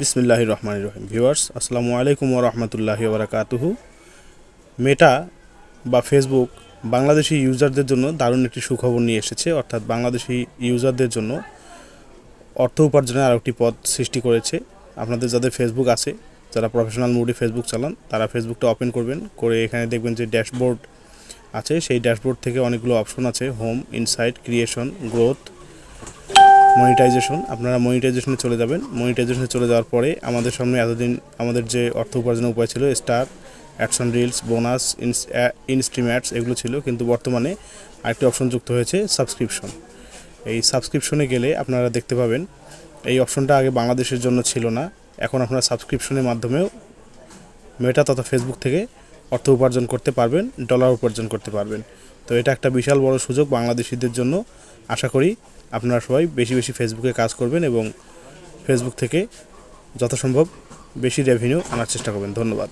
বিসমিল্লাহ রহমান রহিম। ভিউয়ার্স, আসসালামু আলাইকুম রহমতুল্লাহি ওবরাকাতুহু মেটা বা ফেসবুক বাংলাদেশি ইউজারদের জন্য দারুণ একটি সুখবর নিয়ে এসেছে। অর্থাৎ বাংলাদেশি ইউজারদের জন্য অর্থ উপার্জনের আরও একটি পথ সৃষ্টি করেছে। আপনাদের যাদের ফেসবুক আছে, যারা প্রফেশনাল মোডে ফেসবুক চালান, তারা ফেসবুকটা ওপেন করবেন। করে এখানে দেখবেন যে ড্যাশবোর্ড আছে। সেই ড্যাশবোর্ড থেকে অনেকগুলো অপশন আছে। Home insight creation growth monetisation আপনারা মনিটাইজেশনে চলে যাবেন। মনিটাইজেশনে চলে যাওয়ার পরে আমাদের সামনে এতদিন আমাদের যে অর্থ উপার্জনের উপায় ছিল, star action reels bonus instream ads এগুলো ছিল। কিন্তু বর্তমানে আরেকটি অপশন যুক্ত হয়েছে সাবস্ক্রিপশন এই সাবস্ক্রিপশনে গেলে আপনারা দেখতে পাবেন, এই অপশনটা আগে বাংলাদেশের জন্য ছিল না। এখন আপনারা সাবস্ক্রিপশনের মাধ্যমেও মেটা তথা ফেসবুক থেকে অর্থ উপার্জন করতে পারবেন ডলার উপার্জন করতে পারবেন। তো এটা একটা বিশাল বড় সুযোগ বাংলাদেশিদের জন্য। আশা করি আপনারা সবাই বেশি বেশি ফেসবুকে কাজ করবেন এবং ফেসবুক থেকে যথাসম্ভব বেশি রেভিনিউ আনার চেষ্টা করবেন। ধন্যবাদ।